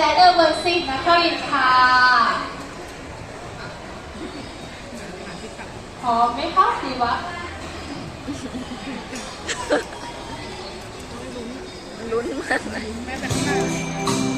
เจเดอร์เบอร์ซิกนะครับินค่ะหอมไหมคะดีวะลุ้นมากเลย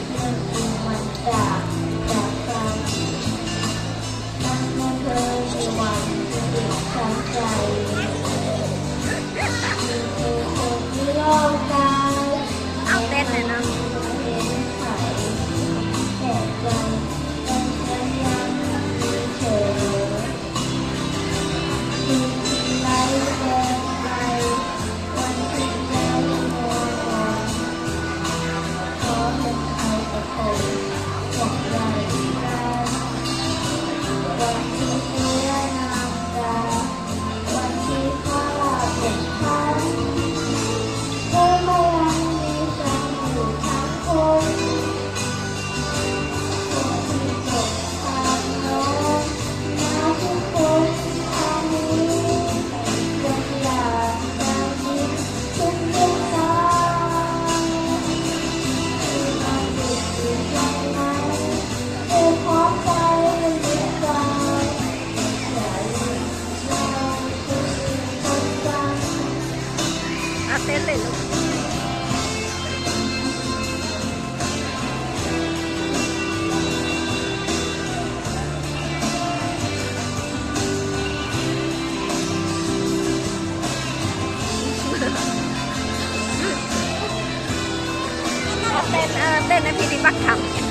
เล่นในพี่ดิบักทำ